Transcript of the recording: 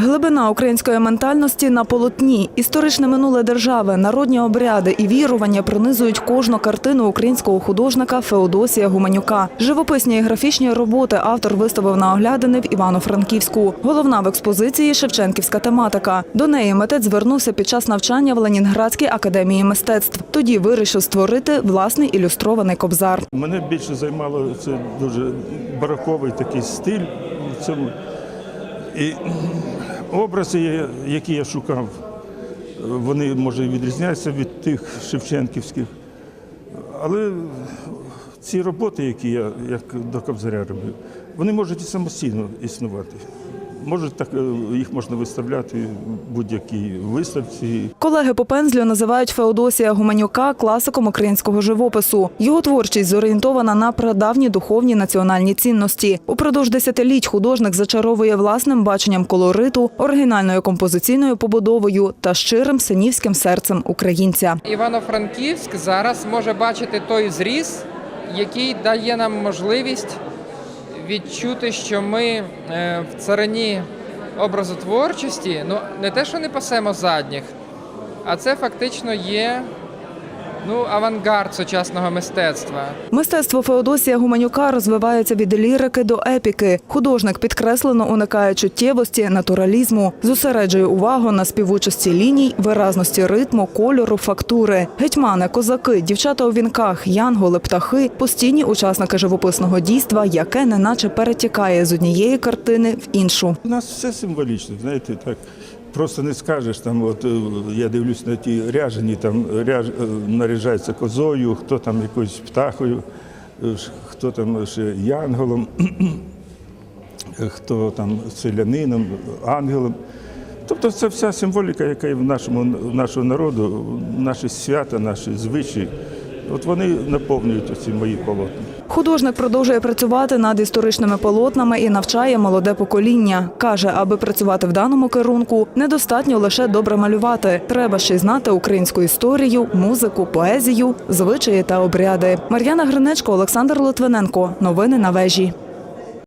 Глибина української ментальності на полотні, історичне минуле держави, народні обряди і вірування пронизують кожну картину українського художника Феодосія Гуменюка. Живописні і графічні роботи автор виставив на оглядини в Івано-Франківську. Головна в експозиції Шевченківська тематика. До неї митець звернувся під час навчання в Ленінградській академії мистецтв. Тоді вирішив створити власний ілюстрований кобзар. Мене більше займало це дуже бароковий такий стиль в. І образи, які я шукав, вони може відрізняються від тих шевченківських. Але ці роботи, які я як до Кобзаря робив, вони можуть і самостійно існувати. Можуть так, е, їх можна виставляти в будь-якій виставці. Колеги по пензлю називають Феодосія Гуменюка класиком українського живопису. Його творчість зорієнтована на прадавні духовні національні цінності. Упродовж десятиліть художник зачаровує власним баченням колориту, оригінальною композиційною побудовою та щирим синівським серцем українця. Івано-Франківськ зараз може бачити той зріз, який дає нам можливість відчути, що ми е, в царині образотворчості, ну не те, що не пасемо задніх, а це фактично є ну, авангард сучасного мистецтва. Мистецтво Феодосія Гуменюка розвивається від лірики до епіки. Художник підкреслено уникає чуттєвості, натуралізму, зосереджує увагу на співучості ліній, виразності ритму, кольору, фактури. Гетьмани, козаки, дівчата у вінках, янголи, птахи постійні учасники живописного дійства, яке неначе перетікає з однієї картини в іншу. У нас все символічно, знаєте, так. Просто не скажеш, там, от е, я дивлюсь на ті ряжені, там ряж, е, наряжається козою, хто там якоюсь птахою, е, хто там ще янголом, хто там селянином, ангелом. Тобто це вся символіка, яка є в нашому в нашого народу, наші свята, наші звичаї. От вони наповнюють усі мої полотна. Художник продовжує працювати над історичними полотнами і навчає молоде покоління. Каже, аби працювати в даному керунку, недостатньо лише добре малювати. Треба ще й знати українську історію, музику, поезію, звичаї та обряди. Мар'яна Гринечко, Олександр Литвиненко. Новини на вежі.